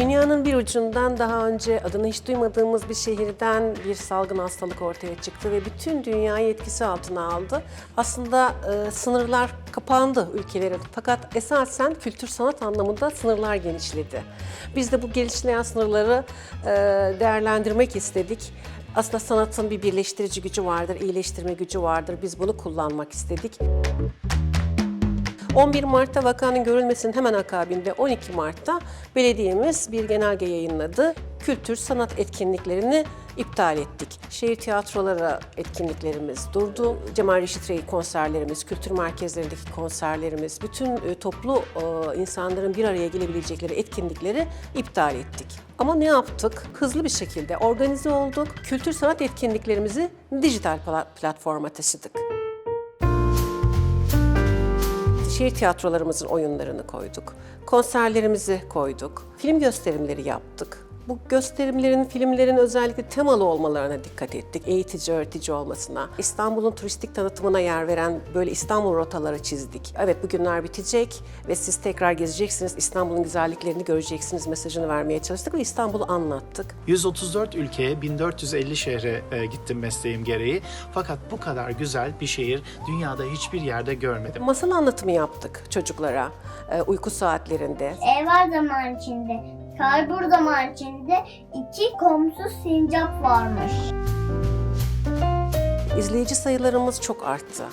Dünyanın bir ucundan daha önce adını hiç duymadığımız bir şehirden bir salgın hastalık ortaya çıktı ve bütün dünyayı etkisi altına aldı. Aslında e, sınırlar kapandı ülkelerin fakat esasen kültür sanat anlamında sınırlar genişledi. Biz de bu genişleyen sınırları e, değerlendirmek istedik. Aslında sanatın bir birleştirici gücü vardır, iyileştirme gücü vardır. Biz bunu kullanmak istedik. 11 Mart'ta vakanın görülmesinin hemen akabinde 12 Mart'ta belediyemiz bir genelge yayınladı. Kültür, sanat etkinliklerini iptal ettik. Şehir tiyatroları etkinliklerimiz durdu. Cemal Reşit Rey konserlerimiz, kültür merkezlerindeki konserlerimiz, bütün e, toplu e, insanların bir araya gelebilecekleri etkinlikleri iptal ettik. Ama ne yaptık? Hızlı bir şekilde organize olduk. Kültür sanat etkinliklerimizi dijital pla- platforma taşıdık. Şehir tiyatrolarımızın oyunlarını koyduk. Konserlerimizi koyduk. Film gösterimleri yaptık. Bu gösterimlerin, filmlerin özellikle temalı olmalarına dikkat ettik. Eğitici, öğretici olmasına. İstanbul'un turistik tanıtımına yer veren böyle İstanbul rotaları çizdik. Evet bu günler bitecek ve siz tekrar gezeceksiniz. İstanbul'un güzelliklerini göreceksiniz mesajını vermeye çalıştık ve İstanbul'u anlattık. 134 ülkeye, 1450 şehre e, gittim mesleğim gereği. Fakat bu kadar güzel bir şehir dünyada hiçbir yerde görmedim. Masal anlatımı yaptık çocuklara e, uyku saatlerinde. Ev var zaman içinde, karbur zaman içinde iki komşu sincap varmış. İzleyici sayılarımız çok arttı.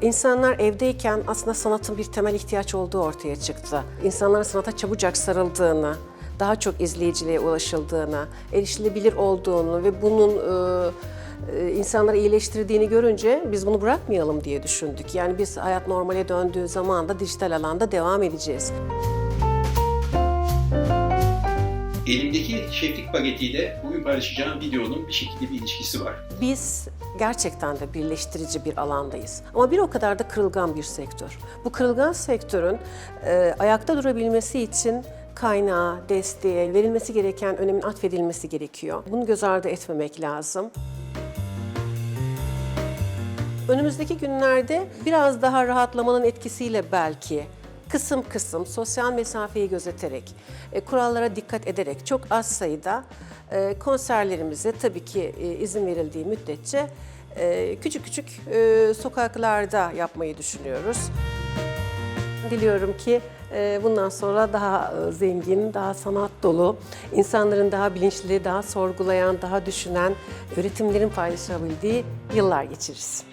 İnsanlar evdeyken aslında sanatın bir temel ihtiyaç olduğu ortaya çıktı. İnsanların sanata çabucak sarıldığını, daha çok izleyiciliğe ulaşıldığını, erişilebilir olduğunu ve bunun e, e, insanları iyileştirdiğini görünce biz bunu bırakmayalım diye düşündük. Yani biz hayat normale döndüğü zaman da dijital alanda devam edeceğiz. Elimdeki şeflik bagetiyle bugün paylaşacağım videonun bir şekilde bir ilişkisi var. Biz gerçekten de birleştirici bir alandayız. Ama bir o kadar da kırılgan bir sektör. Bu kırılgan sektörün e, ayakta durabilmesi için kaynağı, desteğe, verilmesi gereken önemin atfedilmesi gerekiyor. Bunu göz ardı etmemek lazım. Önümüzdeki günlerde biraz daha rahatlamanın etkisiyle belki kısım kısım sosyal mesafeyi gözeterek, e, kurallara dikkat ederek çok az sayıda e, konserlerimize tabii ki e, izin verildiği müddetçe e, küçük küçük e, sokaklarda yapmayı düşünüyoruz. Diliyorum ki e, bundan sonra daha e, zengin, daha sanat dolu, insanların daha bilinçli, daha sorgulayan, daha düşünen, üretimlerin paylaşabildiği yıllar geçiririz.